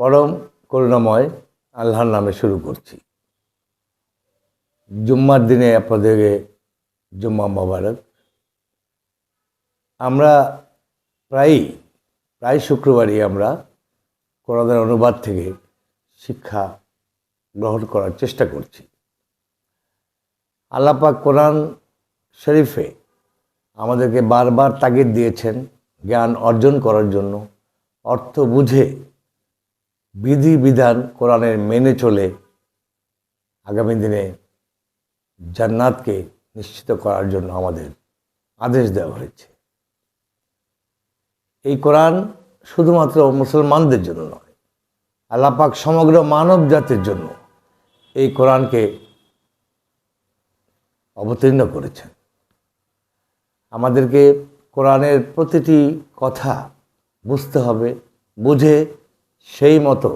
পরম করুণাময় আল্লাহর নামে শুরু করছি। জুম্মার দিনে আপনাদেরকে জুম্মা মোবারক। আমরা প্রায়ই, প্রায় শুক্রবারই আমরা কোরআনের অনুবাদ থেকে শিক্ষা গ্রহণ করার চেষ্টা করছি। আল্লাপাক কোরআন শরীফে আমাদেরকে বারবার তাগিদ দিয়েছেন জ্ঞান অর্জন করার জন্য, অর্থ বুঝে বিধি বিধান কোরআনের মেনে চলে আগামী দিনে জান্নাতকে নিশ্চিত করার জন্য আমাদের আদেশ দেওয়া হয়েছে। এই কোরআন শুধুমাত্র মুসলমানদের জন্য নয়, আল্লাপাক সমগ্র মানব জাতির জন্য এই কোরআনকে অবতীর্ণ করেছেন। আমাদেরকে কোরআনের প্রতিটি কথা বুঝতে হবে, বুঝে সেই মতো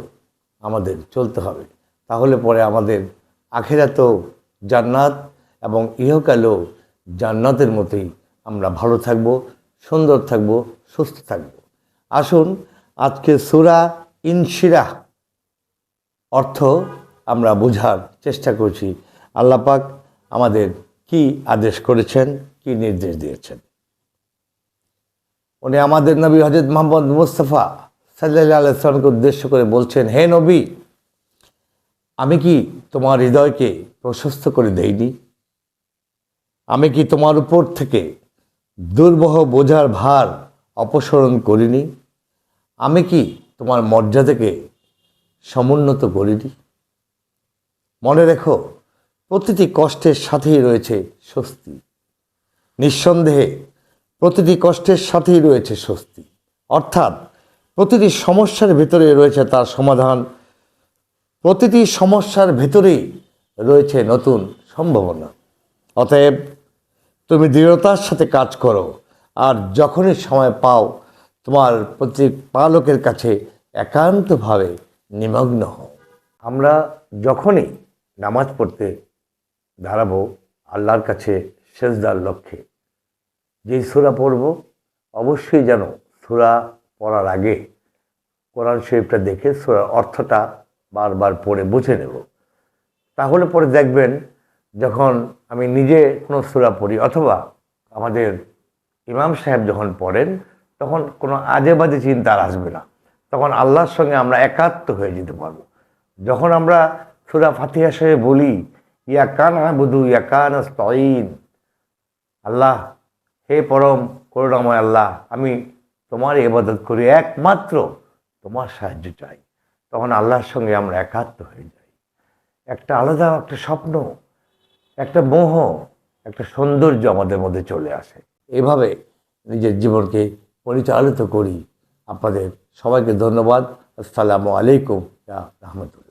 আমাদের চলতে হবে। তাহলে পরে আমাদের আখেরাতেও জান্নাত এবং ইহকালেও জান্নাতের মতোই আমরা ভালো থাকব, সুন্দর থাকব, সুস্থ থাকব। আসুন, আজকে সুরা ইনশিরা অর্থ আমরা বোঝার চেষ্টা করছি। আল্লাপাক আমাদের কি আদেশ করেছেন, কি নির্দেশ দিয়েছেন? উনি আমাদের নবী হজরত মোহাম্মদ মুস্তফা সাল্লাহ আলাইসলামকে উদ্দেশ্য করে বলছেন, হে নবী, আমি কি তোমার হৃদয়কে প্রশস্ত করে দেইনি? আমি কি তোমার উপর থেকে দুর্বহ বোঝার ভার অপসরণ করিনি? আমি কি তোমার মর্যাদাকে সমুন্নত করিনি? মনে রেখো, প্রতিটি কষ্টের সাথেই রয়েছে স্বস্তি। নিঃসন্দেহে, প্রতিটি কষ্টের সাথেই রয়েছে স্বস্তি। অর্থাৎ প্রতিটি সমস্যার ভেতরে রয়েছে তার সমাধান। প্রতিটি সমস্যার ভেতরেই রয়েছে নতুন সম্ভাবনা। অতএব তুমি দৃঢ়তার সাথে কাজ করো, আর যখনই সময় পাও, তোমার প্রতি পালকের কাছে একান্তভাবে নিমগ্ন হও। আমরা যখনই নামাজ পড়তে দাঁড়াবো, আল্লাহর কাছে সেজদার লক্ষ্যে, যেই সুরা পড়ব, অবশ্যই যেন সুরা পড়ার আগে কোরআন শরীফটা দেখে অর্থটা বারবার পড়ে বুঝে নেব। তাহলে পরে দেখবেন যখন আমি নিজে কোনো সুরা পড়ি অথবা আমাদের ইমাম সাহেব যখন পড়েন, তখন কোনো আজে বাজে চিন্তা আসবে না। তখন আল্লাহর সঙ্গে আমরা একাত্ম হয়ে যেতে পারব। যখন আমরা সুরা ফাতিহা সাহেব বলি, ইয়া কান আবুদু, ইয়া কান আস্তাইন আল্লাহ, হে পরম করুণাময় আল্লাহ, আমি তোমার এবাদত করি একমাত্র, তোমার সাহায্য চাই। তখন আল্লাহর সঙ্গে আমরা একাত্ম হয়ে যাই। একটা আলাদা একটা স্বপ্ন, একটা মোহ, একটা সৌন্দর্য আমাদের মধ্যে চলে আসে। এভাবে নিজের জীবনকে পরিচালিত করি। আপনাদের সবাইকে ধন্যবাদ। আসসালামু আলাইকুম। রহমতুল্লাহ।